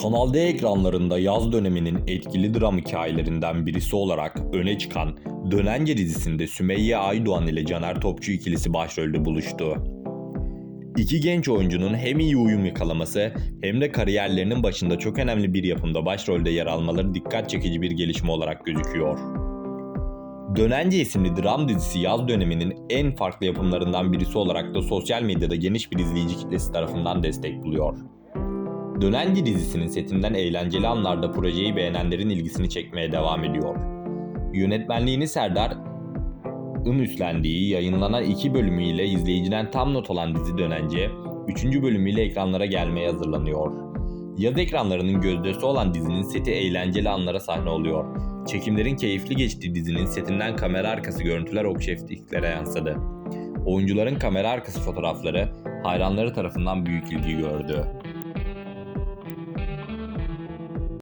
Kanal D ekranlarında yaz döneminin etkili dram hikayelerinden birisi olarak öne çıkan Dönence dizisinde Sümeyye Aydoğan ile Caner Topçu ikilisi başrolde buluştu. İki genç oyuncunun hem iyi uyum yakalaması hem de kariyerlerinin başında çok önemli bir yapımda başrolde yer almaları dikkat çekici bir gelişme olarak gözüküyor. Dönence isimli dram dizisi yaz döneminin en farklı yapımlarından birisi olarak da sosyal medyada geniş bir izleyici kitlesi tarafından destek buluyor. Dönence dizisinin setinden eğlenceli anlarda projeyi beğenenlerin ilgisini çekmeye devam ediyor. Yönetmenliğini Serdar ın üstlendiği yayınlanan iki bölümüyle izleyiciden tam not alan dizi Dönence, 3. bölümüyle ekranlara gelmeye hazırlanıyor. Yaz ekranlarının gözdesi olan dizinin seti eğlenceli anlara sahne oluyor. Çekimlerin keyifli geçtiği dizinin setinden kamera arkası görüntüler okşeftiklere yansıdı. Oyuncuların kamera arkası fotoğrafları hayranları tarafından büyük ilgi gördü.